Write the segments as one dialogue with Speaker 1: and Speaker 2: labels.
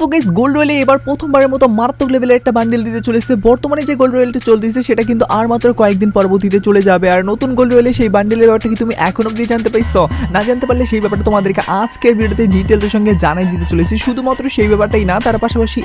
Speaker 1: So guys gold রয়েলে এবার প্রথমবারের মতো মারাত্মক লেভেলের একটা বান্ডেল দিতে চলেছে। বর্তমানে যে গোল্ড রয়েলটা চলতেছে, সেটা কিন্তু আর মাত্র কয়েকদিন পরবর্তীতে চলে যাবে। আর নতুন গোল্ড রয়েলে সেই বান্ডেলের ব্যাপারটা কি তুমি এখন জানতে না জানতে পারলে সেই ব্যাপারটা তোমাদেরকে আজকের ভিডিওতে ডিটেলসের সঙ্গে জানাই দিতে চলেছি। শুধুমাত্র সেই ব্যাপারটাই না, তার পাশাপাশি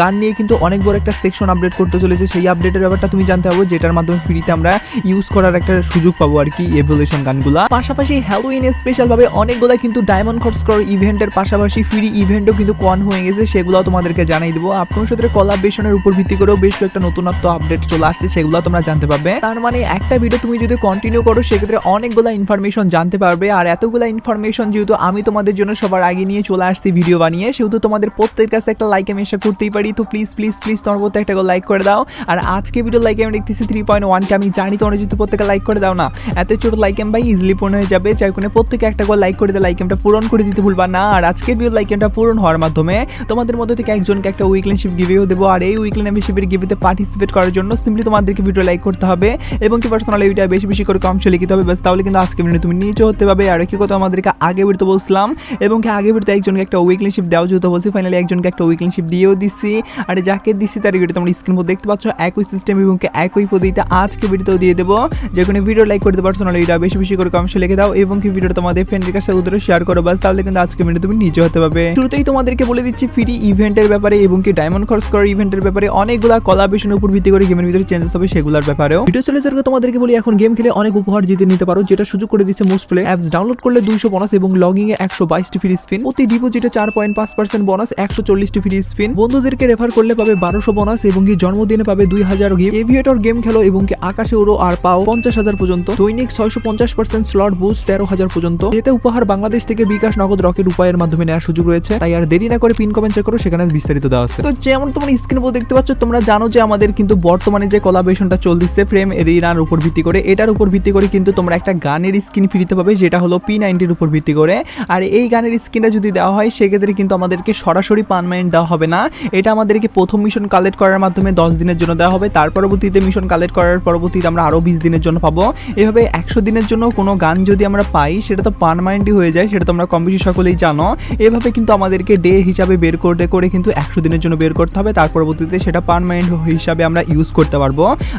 Speaker 1: গান নিয়ে কিন্তু অনেক বড় একটা সেকশন আপডেট করতে চলেছে। সেই আপডেটের ব্যাপারটা তুমি জানতে পারবে, যেটার মাধ্যমে ফ্রিতে আমরা ইউজ করার একটা সুযোগ পাবো আর কি এভুলেশন গানগুলা পাশাপাশি হ্যালোইনে স্পেশাল ভাবে অনেকগুলা কিন্তু ডায়মন্ড খরচ করার ইভেন্টের পাশাপাশি ফ্রি ইভেন্টও কিন্তু কন হয়ে গেছে। সেগুলো তোমাদেরকে জানাই দেবো। আপনার সাথে কোলাবরেশনের উপর ভিত্তি করেও বেশ কয়েকটা নতুনত্ব আপডেট চলে আসছে, সেগুলো তোমরা জানতে পারবে। তার মানে একটা ভিডিও তুমি যদি কন্টিনিউ করো, সেক্ষেত্রে অনেকগুলো ইনফরমেশন জানতে পারবে। আর এতগুলো ইনফরমেশন যেহেতু আমি তোমাদের জন্য সবার আগে নিয়ে চলে আসছি ভিডিও বানিয়ে, সেহেতু তোমাদের প্রত্যেকের কাছে একটা লাইক আমি আশা করতেই পারি। তো প্লিজ প্লিজ প্লিজ তোমার প্রত্যেক একটা লাইক করে দাও। আর আজকে ভিডিও লাইক আমি দেখতেছি থ্রি পয়েন্ট ওয়ানকে আমি জানি তোমরা যদি প্রত্যেকে লাইক করে দাও না। এত ছোট লাইক এম ভাই ইজিলি পূর্ণ হয়ে যাবে। যাই কোনো প্রত্যেকে একটা করে লাইক করে দিয়ে লাইক এমটা পূরণ করে দিতে ভুলবা না। আর আজকে ভিডিও লাইক এমটা পূরণ হওয়ার মাধ্যমে তোমাদের মধ্যে থেকে একজনকে একটা উইকলেনশিপ গিভেও দেবো। আর এই উইকলেন মেম্বারশিপের গিভেতে পার্টিসিপেট করার জন্য সিম্পলি তোমাদেরকে ভিডিও লাইক করতে হবে এবং কি পার্সোনাল এইটা বেশি বেশি করে কম লিখিতে হবে। বাস তাহলে কিন্তু আজকে ভিডিও তুমি নিচে হতে পারবে। আর কি কথা আমাদেরকে আগে ভিডিওতে বলছিলাম এবং কি আগে ভিডিওতে একজনকে একটা উইকলেনশিপ দেওয়া যেহেতু বলছি ফাইনালি একজনকে একটা উইকলেনশিপ দিয়েও দিচ্ছি আর যাকে দিচ্ছি তার ভিডিও তোমরা স্ক্রিন মধ্যে দেখতে পাচ্ছ, একই সিস্টেম এবং একই পদ্ধতিতে আজকে ভিডিওতেও দিয়ে দেবো। যে কোনো ভিডিও লাইক করতে পার্সোনাল এইটা বেশি বেশি করে কম লিখে দাও এবং কি ভিডিও তোমাদের ফ্রেন্ডের কাছে উদ্দেশ্য শেয়ার করো। বাস তাহলে কিন্তু আজকে ভিডিও তুমি নিচে হতে পারবে। শুরুতেই তোমাদেরকে বলে দিচ্ছি ফ্রি ইভেন্টের ব্যাপারে এবং কি ডায়মন্ড খরচ করার ইভেন্টের ব্যাপারে অনেকগুলা কলাবেশনের উপর ভিত্তি করে গেমের ভিতরে চেঞ্জেস হবে সেগুলোর ব্যাপারেও। ভিডিও চলে যাওয়ার তোমাদেরকে বলি, এখন গেম খেলে অনেক উপহার জিতে নিতে পারো, যেটা সুযোগ করে দিচ্ছে মোস্ট প্লে অ্যাপস ডাউনলোড করলে দুইশো বোনাস এবং লগিং এ একশো বাইশটি ফ্রি স্পিন প্রতি ডিপোজিটে চার পয়েন্ট পাঁচ পার্সেন্ট বোনাস একশো চল্লিশটি ফ্রি স্পিন বন্ধুদেরকে রেফার করলে পাবে বারোশো বোনাস এবং কি জন্মদিনে পাবে দুই হাজার এভিয়েটর গেম খেলো এবং কি আকাশে উড়ো আর পাও পঞ্চাশ হাজার পর্যন্ত। দৈনিক ছয়শো পঞ্চাশ পার্সেন্ট স্লট বুস্ট তেরো হাজার পর্যন্ত। এতে উপহার বাংলাদেশ থেকে বিকাশ নগদ রকেট উপায়ের মাধ্যমে নেওয়ার সুযোগ রয়েছে। তাই আর দেরি না করে পিন কমেন্ট চেক করো, সেখানে বিস্তারিত দেওয়া আছে। তো যেমন তোমরা স্ক্রিন উপর দেখতে পাচ্ছ, তোমরা জানো যে আমাদের কিন্তু বর্তমানে যে কোলাবেশনটা চলতেছে ফ্রেম এরিনার উপর ভিত্তি করে, এটার উপর ভিত্তি করে কিন্তু তোমরা একটা গানের স্কিন ফ্রিতে পাবে, যেটা হলো পি নাইনটির উপর ভিত্তি করে। আর এই গানের স্কিনটা যদি দেওয়া হয়, সেক্ষেত্রে কিন্তু আমাদেরকে সরাসরি পারমানেন্ট দেওয়া হবে না। এটা আমাদেরকে প্রথম মিশন কালেক্ট করার মাধ্যমে দশ দিনের জন্য দেওয়া হবে। তার পরবর্তীতে মিশন কালেক্ট করার পরবর্তীতে আমরা আরও বিশ দিনের জন্য পাবো। এভাবে একশো দিনের জন্য কোনো গান যদি আমরা পাই, সেটা তো পারমানেন্টই হয়ে যায়, সেটা তোমরা কম সকলেই জানো। এভাবে কিন্তু আমাদেরকে ডে হিসাবে বের করতে করে কিন্তু একশো দিনের জন্য বের করতে হবে। তার পরবর্তীতে সেটা পারমানেন্ট হিসাবে আমরা ইউজ করতে পারব।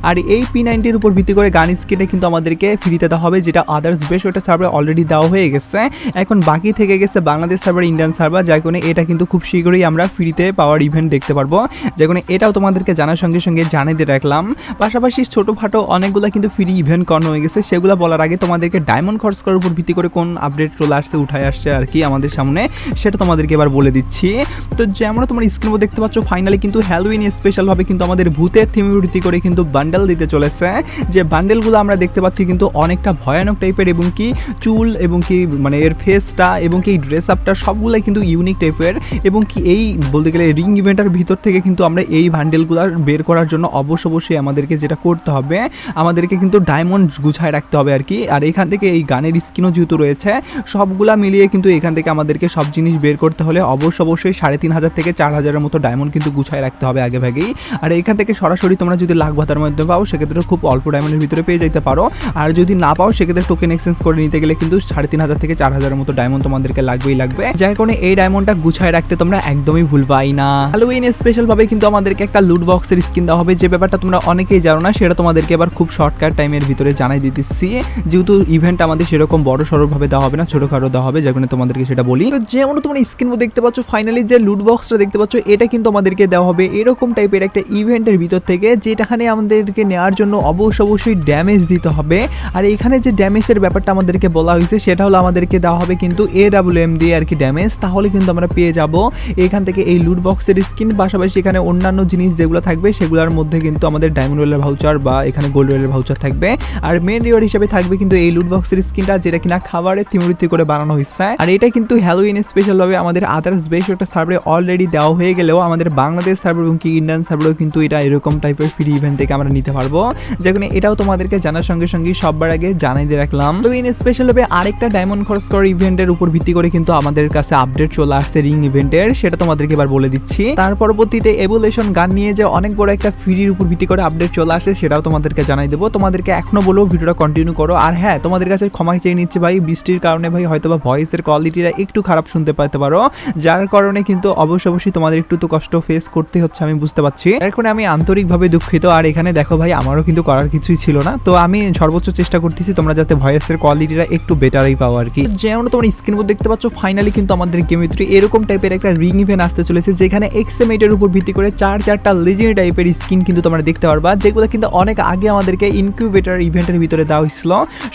Speaker 1: আর এই পি নাইনটির উপর ভিত্তি করে গান স্কিনে কিন্তু আমাদেরকে ফ্রিতে দেওয়া হবে, যেটা আদার্স বেশ ওটা সার্ভার অলরেডি দেওয়া হয়ে গেছে। এখন বাকি থেকে গেছে বাংলাদেশ সার্ভার ইন্ডিয়ান সার্ভার যার কারণে এটা কিন্তু খুব শীঘ্রই আমরা ফ্রিতে পাওয়ার ইভেন্ট দেখতে পারব। যে কারণে এটাও তোমাদেরকে জানার সঙ্গে সঙ্গে জানিয়ে দিয়ে রাখলাম। পাশাপাশি ছোটোখাটো অনেকগুলো কিন্তু ফ্রি ইভেন্ট করানো হয়ে গেছে। সেগুলো বলার আগে তোমাদেরকে ডায়মন্ড খরচ করার উপর ভিত্তি করে কোন আপডেট চলে আসছে, উঠায় আসছে আর কি আমাদের সামনে, সেটা তোমাদেরকে এবার বলে দিচ্ছি। তো যেমন তোমার স্ক্রিনে দেখতে পাচ্ছ ফাইনালি কিন্তু হ্যালোইন স্পেশালভাবে কিন্তু আমাদের ভূতের থিম ভিত্তি করে কিন্তু বান্ডেল দিতে চলেছে। যে বান্ডেলগুলো আমরা দেখতে পাচ্ছি কিন্তু অনেকটা ভয়ানক টাইপের এবং কি চুল এবং কি মানে এর ফেসটা এবং কি ড্রেস আপটা সবগুলাই কিন্তু ইউনিক টাইপের এবং কি এই বলতে গেলে রিং ইভেন্টের ভিতর থেকে কিন্তু আমরা এই বান্ডেলগুলো বের করার জন্য অবশ্য অবশ্যই আমাদেরকে যেটা করতে হবে, আমাদেরকে কিন্তু ডায়মন্ড গুছায় রাখতে হবে আর কি। আর এখান থেকে এই গানের স্কিনও যেহেতু রয়েছে, সবগুলা মিলিয়ে কিন্তু এখান থেকে আমাদেরকে সব জিনিস বের করতে হলে অবশ্য অবশ্যই সাড়ে তিন হাজার থেকে চার হাজারের মতো ডায়মন্ড কিন্তু গুছায় রাখতে হবে আগে ভাগেই। আর এখান থেকে সরাসরি তোমরা যদি লাখ ভাতার মধ্যে পাও, সেক্ষেত্রে খুব অল্প ডায়মন্ডের ভিতরে পেয়ে যেতে পারো। আর যদি না পাও, সেক্ষেত্রে টোকেন এক্সচেঞ্জ করে নিতে গেলে কিন্তু সাড়ে তিন হাজার থেকে চার হাজারের মতো ডায়মন্ড তোমাদেরকে লাগবেই লাগবে। যার কারণে এই ডায়মন্ডটা গুছায় রাখতে তোমরা একদমই ভুলবাই না। হ্যালোইন স্পেশাল ভাবে কিন্তু আমাদেরকে একটা লুট বক্সের স্কিন দেওয়া হবে। যে ব্যাপারটা তোমরা অনেকেই জানো না, সেটা তোমাদেরকে এবার খুব শর্টকাট টাইমের ভিতরে জানাই দিতেছি। যেহেতু ইভেন্ট আমাদের সেরকম বড় সড়ো ভাবে দেওয়া হবে না, ছোটখাটো দেওয়া হবে কারণে তোমাদেরকে সেটা বলি। তো যেমন তোমরা স্ক্রিন দেখতে পাচ্ছ ফাইনালি যে লুট বক্সটা দেখতে পাচ্ছ, এটা কিন্তু আমাদেরকে দেওয়া হবে এরকম টাইপের একটা ইভেন্টের ভিতর থেকে যেটাখানে আমাদেরকে নেওয়ার জন্য অবশ্য অবশ্যই ড্যামেজ দিতে হবে। আর এখানে যে ড্যামেজের ব্যাপারটা আমাদেরকে বলা হয়েছে, সেটা হলো আমাদেরকে দেওয়া হবে কিন্তু এ ডাব্লিউ এম দিয়ে আর কি ড্যামেজ তাহলে কিন্তু আমরা পেয়ে যাব। এখান থেকে এই লুট বক্সের স্কিন পাশাপাশি এখানে অন্যান্য জিনিস যেগুলো থাকবে, সেগুলোর মধ্যে কিন্তু আমাদের ডায়মন্ড রোলের ভাউচার বা এখানে গোল্ড রোলের ভাউচার থাকবে। আর মেন রিওয়ার্ড হিসেবে থাকবে কিন্তু এই লুট বক্সের স্কিনটা যেটা কিনা খাবারের থিমরিতি করে বানানো হয়েছে। আর এটা কিন্তু হ্যালোইন স্পেশাল ভাবে আমাদের আদার্স বেশ একটা সার্ভারে অলরেডি দেওয়া হয়ে গেলেও আমাদের বাংলাদেশ সার্ভার এবং কি ইন্ডিয়ান সার্ভারেও কিন্তু এটা এরকম টাইপের ফ্রি ইভেন্ট থেকে আমরা নিতে পারব। যেখানে এটাও তোমাদেরকে জানার সঙ্গে সঙ্গে সববার আগে জানাই দিয়ে রাখলাম। তো ইন স্পেশাল ভাবে আরেকটা ডায়মন্ড খরচ করার ইভেন্টের উপর ভিত্তি করে কিন্তু আমাদের কাছে আপডেট চলে আসছে রিং ইভেন্টের সেটা তোমাদেরকে এবার বলে দিচ্ছি। তার পরবর্তীতে এভুলেশন গান নিয়ে যে অনেক বড় একটা ফ্রির উপর ভিত্তি করে আপডেট চলে আসে সেটাও তোমাদেরকে জানাই দেবো। তোমাদেরকে এখনও বলো ভিডিওটা কন্টিনিউ করো। আর হ্যাঁ তোমাদের কাছে ক্ষমা চেয়ে নিচ্ছি ভাই, বৃষ্টির কারণে ভাই হয়তো বা ভয়েসের কোয়ালিটিটা একটু খারাপ শুনতে পাইতে পারো। যার কারণে কিন্তু কিন্তু অবশ্যই অবশ্যই তোমাদের একটু তো কষ্ট ফেস করতে হচ্ছে, আমি বুঝতে পারছি। কারণে আমি আন্তরিকভাবে দুঃখিত, আর এখানে দেখো ভাই, আমারও কিন্তু করার কিছুই ছিল না। তো আমি সর্বোচ্চ চেষ্টা করতেছি তোমরা যাতে ভয়েসের কোয়ালিটিটা একটু বেটারই পাও আর কি। যেমন তোমরা স্ক্রিন উপর দেখতে পাচ্ছ ফাইনালি কিন্তু আমাদের গেম এরকম টাইপের একটা রিং ইভেন্ট আসতে চলেছে, যেখানে এক্সএমএটের উপর ভিত্তি করে চার চারটা লেজেন্ড টাইপের স্কিন কিন্তু তোমরা দেখতে পারবা, যেগুলো কিন্তু অনেক আগে আমাদেরকে ইনকিউবেটর ইভেন্টের ভিতরে দেওয়া হয়েছিল।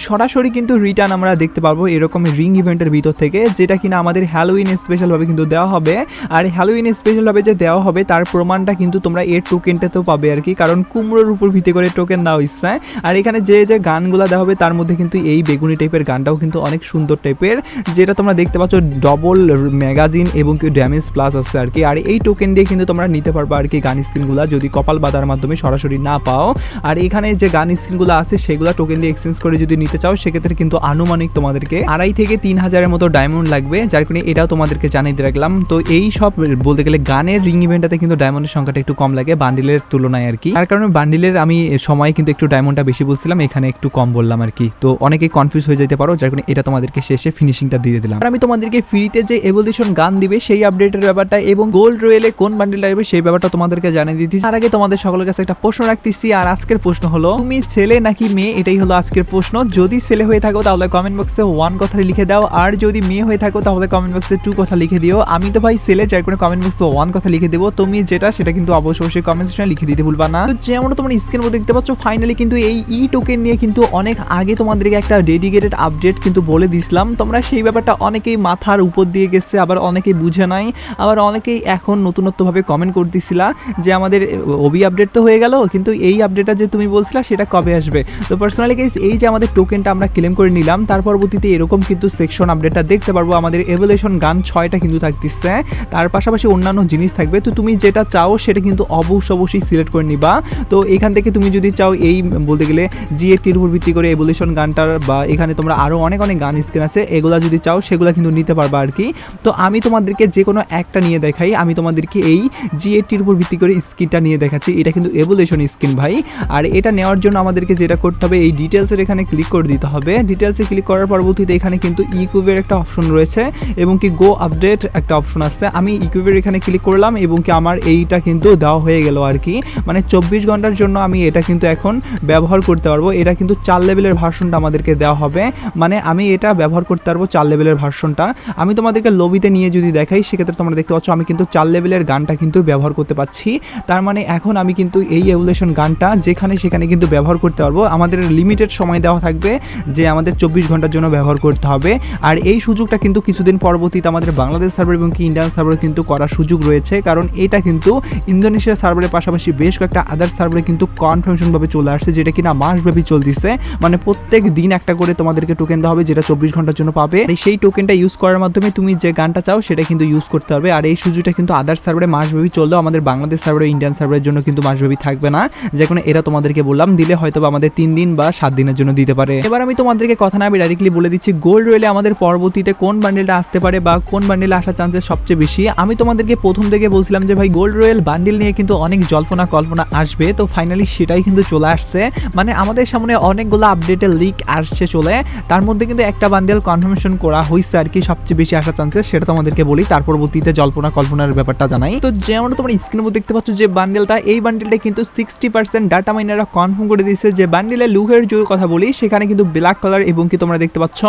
Speaker 1: সরাসরি কিন্তু রিটার্ন আমরা দেখতে পারব এরকম রিং ইভেন্টের ভিতর থেকে, যেটা কিনা আমাদের হ্যালোইন স্পেশালভাবে কিন্তু দেওয়া হবে। আর হ্যালোইন স্পেশালভাবে যে দেওয়া হবে, তার প্রমাণটা কিন্তু তোমরা এর টোকেনটাতেও পাবে আর কি। কারণ কুমড়োর উপর ভিত্তি করে টোকেন দেওয়া হচ্ছে আর এখানে যে যে গানগুলো দেওয়া হবে, তার মধ্যে কিন্তু এই বেগুনি টাইপের গানটাও কিন্তু অনেক সুন্দর টাইপের যেটা তোমরা দেখতে পাচ্ছ ডবল ম্যাগাজিন এবং ড্যামেজ প্লাস আছে আর কি। আর এই টোকেন দিয়ে কিন্তু তোমরা নিতে পারবে আর কি গান স্ক্রিনগুলো যদি কপাল বাঁধার মাধ্যমে সরাসরি না পাও। আর এখানে যে গান স্ক্রিনগুলো আছে, সেগুলো টোকেন দিয়ে এক্সচেঞ্জ করে যদি নিতে চাও, সেক্ষেত্রে কিন্তু আনুমানিক তোমাদেরকে আড়াই থেকে তিন হাজারের মতো ডায়মন্ড লাগবে। যার কারণে এটাও তোমাদেরকে জানিয়ে রাখলাম। তো এই সব বলতে গেলে গানের রিং ইভেন্টটাতে কিন্তু ডায়মন্ডের সংখ্যাটা একটু কম লাগে বান্ডিলের তুলনায় আর কি। তার কারণে বান্ডিলের আমি সময় কিন্তু একটু ডায়মন্ডটা বেশি বলছিলাম এখানে একটু কম বললাম আর কি। তো অনেকেই কনফিউজ হয়ে যেতে পারো, যার কারণে এটা তোমাদেরকে শেষে ফিনিশিংটা দিয়ে দিলাম। আর আমি তোমাদেরকে ফ্রিতে যে এভলিউশন গান দিবে, সেই আপডেটের ব্যাপারটা এবং গোল্ড রয়েলে কোন বান্ডিলটা আসবে, সেই ব্যাপারটা তোমাদেরকে জানিয়ে দিতেছি তার আগে তোমাদের সকলের কাছে একটা প্রশ্ন রাখতেছি, আর আজকের প্রশ্ন হলো, তুমি ছেলে নাকি মেয়ে? এটাই হলো আজকের প্রশ্ন। যদি ছেলে হয়ে থাকো, তাহলে কমেন্ট বক্সে ওয়ান কথা লিখে দাও, আর যদি মেয়ে হয়ে থাকো, তাহলে কমেন্ট বক্সে টু কথা লিখে দিও। আমি তো ভাই ছেলে যার করে কমেন্ট বক্সে ওয়ান কথা লিখে দেবো। তুমি যেটা, সেটা কিন্তু অবশ্যই অবশ্যই কমেন্ট সেকশনে লিখে দিতে ভুলবা না। তো যেমন তোমরা স্ক্রিন মধ্যে দেখতে পাচ্ছ ফাইনালি কিন্তু এই ই টোকেন নিয়ে কিন্তু অনেক আগে তোমাদেরকে একটা ডেডিকেটেড আপডেট কিন্তু বলে দিছিলাম। তোমরা সেই ব্যাপারটা অনেকেই মাথার উপর দিয়ে গেছে, আবার অনেকেই বুঝে নাই, আবার অনেকেই এখন নতুনত্বভাবে কমেন্ট করতেছিলা যে আমাদের ওবি আপডেট তো হয়ে গেল, কিন্তু এই আপডেটটা যে তুমি বলছিলা, সেটা কবে আসবে? তো পার্সোনালি গাইস এই যে আমাদের টোকেনটা আমরা ক্লেম করে নিলাম, তার পরবর্তীতে এরকম কিন্তু সেকশন আপডেটটা দেখতে পারব। আমাদের এভলিউশন গান ছয়টা কিন্তু থাকতেছে। তার পাশাপাশি অন্যান্য জিনিস থাকবে। তো তুমি যেটা চাও সেটা কিন্তু অবশ্যই অবশ্যই সিলেক্ট করে নিবা। তো এখান থেকে তুমি যদি চাও এই বলতে গেলে জিএটির উপর ভিত্তি করে এভলিউশন গানটার বা এখানে তোমরা আরও অনেক অনেক গান স্ক্রিন আছে, এগুলা যদি চাও সেগুলো কিন্তু নিতে পারবা আর কি তো আমি তোমাদেরকে যে কোনো একটা নিয়ে দেখাই। আমি তোমাদেরকে এই জিএটির উপর ভিত্তি করে স্কিনটা নিয়ে দেখাচ্ছি। এটা কিন্তু এভলিউশন স্কিন ভাই। আর এটা নেওয়ার জন্য আমাদেরকে যেটা করতে হবে, এই ডিটেলসের এখানে ক্লিক করে দিতে হবে। ডিটেলসে ক্লিক করার পরবর্তীতে এখানে কিন্তু ইকুবের একটা অপশন রয়েছে এবং কি গো আপডেট একটা অপশন আছে। আমি ইকুবের এখানে ক্লিক করলাম এবং কি আমার এইটা কিন্তু দেওয়া হয়ে গেল আর কি। মানে চব্বিশ ঘণ্টার জন্য আমি এটা কিন্তু এখন ব্যবহার করতে পারব। এটা কিন্তু চার লেভেলের ভার্সনটা আমাদেরকে দেওয়া হবে। মানে আমি এটা ব্যবহার করতে পারব চার লেভেলের ভার্সনটা। আমি তোমাদেরকে লবিতে নিয়ে যদি দেখাই, সেক্ষেত্রে তোমরা দেখতে পাচ্ছ আমি কিন্তু চার লেভেলের গানটা কিন্তু ব্যবহার করতে পারছি তার মানে এখন আমি কিন্তু এই এভুলেশন গানটা যেখানে সেখানে কিন্তু ব্যবহার করতে পারব। আমাদের লিমিটেড সময় দেওয়া থাকবে যে আমাদের চব্বিশ ঘণ্টার জন্য ব্যবহার করতে হবে। আর এই সুযোগটা কিন্তু কিছুদিন পরবর্তীতে আমাদের বাংলাদেশ সার্ভার এবং কি ইন্ডিয়ান সার্ভারে কিন্তু করার সুযোগ রয়েছে, কারণ এটা কিন্তু ইন্দোনেশিয়া সার্ভারের পাশাপাশি বেশ কয়েকটা আদার সার্ভারে কিন্তু কনফার্মেশনভাবে চলে আসছে, যেটা কিনা মাসব্যাপী চলতেছে। মানে প্রত্যেক দিন একটা করে তোমাদেরকে টোকেন দেওয়া হবে, যেটা চব্বিশ ঘণ্টার জন্য পাবে। সেই টোকেনটা ইউজ করার মাধ্যমে তুমি যে গানটা চাও, সেটা কিন্তু ইউজ করতে পারবে। আর এই সুযোগটা কিন্তু আদার সার্ভারে মাসব্যাপী চললেও আমাদের বাংলাদেশ সার্ভারে ইন্ডিয়ান সার্ভারের জন্য কিন্তু মাসব্যাপী থাকবে না। যে কোনো এরা তোমাদেরকে বললাম, দিলে হয়তো আমাদের তিন দিন বা সাত দিনের জন্য দিতে পারে। এবার আমি তোমাদেরকে কথা না আমি ডাইরেক্টলি বলে দিচ্ছি গোল্ড রয়েলে আমাদের পরবর্তীতে কোন বান্ডেলটা আসতে পারে বা কোন বান্ডেলে আসার চান্সেস সবচেয়ে বেশি। আমি তোমাদেরকে প্রথম থেকে বলছিলাম যে, ভাই গোল্ড রয়েল বান্ডেল নিয়ে কিন্তু অনেক জল্পনা কল্পনা আসবে। তো ফাইনালি সেটাই কিন্তু চলে আসছে। মানে আমাদের সামনে অনেকগুলো আপডেটের লিক আসছে চলে। তার মধ্যে কিন্তু একটা বান্ডেল কনফার্মেশন করা হয়েছে আর কি, সবচেয়ে বেশি আসার চান্সেস সেটা তোমাদেরকে বলি। তার পরবর্তীতে জল্পনা কল্পনার ব্যাপারটা জানাই। তো যেমন তোমরা স্ক্রিনের মধ্যে দেখতে পাচ্ছ যে বান্ডেলটা এই বান্ডেলটা কিন্তু সিক্সটি পার্সেন্ট ডাটা মাইনাররা কনফার্ম করে দিয়েছে যে বান্ডেলের লুকের যদি কথা বলি, সেখানে কিন্তু ব্ল্যাক কালার এবং কি তোমরা দেখতে পাচ্ছ,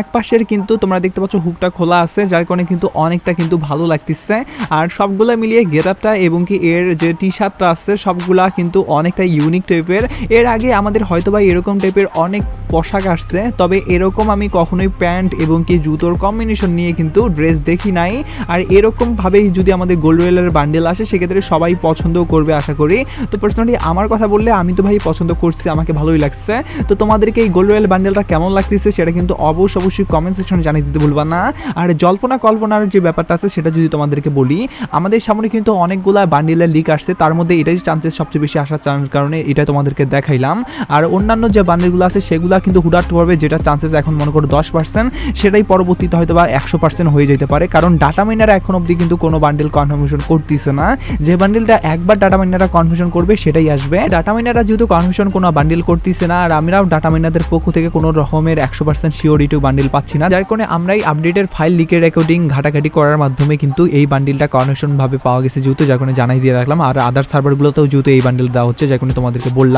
Speaker 1: এক পাশের কিন্তু তোমরা দেখতে পাচ্ছ হুকটা খোলা আছে, যার কারণে কিন্তু অনেকটা কিন্তু ভালো লাগতেছে। আর সবগুলা মিলিয়ে গেটআপটা এবং কি এর যে টি শার্টটা আছে, সবগুলা কিন্তু অনেকটা ইউনিক টাইপের এর আগে আমাদের হয়তো বা এরকম টাইপের অনেক পোশাক আসছে, তবে এরকম আমি কখনোই প্যান্ট এবং কি জুতোর কম্বিনেশন নিয়ে কিন্তু ড্রেস দেখি নাই। আর এরকম ভাবেই যদি আমাদের গোল্ড রয়েলের বান্ডেল আসে, সেক্ষেত্রে সবাই পছন্দ করবে, আশা করি। তো পার্সোনালি আমার কথা বললে আমি তো ভাই পছন্দ করছি, আমাকে ভালোই লাগছে। তো তোমাদেরকে এই গোল্ড রয়েল বান্ডেলটা কেমন লাগতেছে, সেটা কিন্তু অবশ্য অবশ্যই কমেন্ট সেকশনে জানিয়ে দিতে ভুলবা না। আর জল্পনা কল্পনার যে ব্যাপারটা আছে, সেটা যদি তোমাদেরকে বলি, আমাদের সামনে কিন্তু অনেকগুলা বান্ডিলের লিক আসছে, তার মধ্যে এটাই চান্সেস সবচেয়ে বেশি আসার কারণে এটা তোমাদেরকে দেখাইলাম। আর অন্যান্য যে বান্ডিলগুলো আছে, সেগুলো কিন্তু হুডাট পড়বে যেটা চান্সেস এখন মনে করো দশ পার্সেন্ট সেটাই পরবর্তীতে হয়তো বা একশো পার্সেন্ট হয়ে যেতে পারে। কারণ ডাটা মাইনার এখন অবধি কিন্তু কোনো বান্ডিল কনফার্মেশন করতেছে না। যে বান্ডেলটা একবার ডাটা মাইনাররা কনফার্মেশন করবে, সেটাই আসবে। ডাটা মাইনাররা যেহেতু কনফার্মেশন কোনো বান্ডিল করতেছে না, আর আমরাও ডাটা মাইনারদের পক্ষ থেকে কোনো রকমের একশো পার্সেন্ট শিওরিটি বান্ডিল পাচ্ছি না। যার কারণে আমরাই আপডেটের ফাইল লিকের রেকর্ডিং ঘাটাঘাটি করার মাধ্যমে কিন্তু এই বান্ডিলটা কনেকশনভাবে ভাবে পাওয়া গেছে যেহেতু কারণে জানাই দিয়ে রাখলাম। আর আদার সার্ভারগুলোতেও যেহেতু এই বান্ডিল দেওয়া হচ্ছে কারণে তোমাদেরকে বললাম।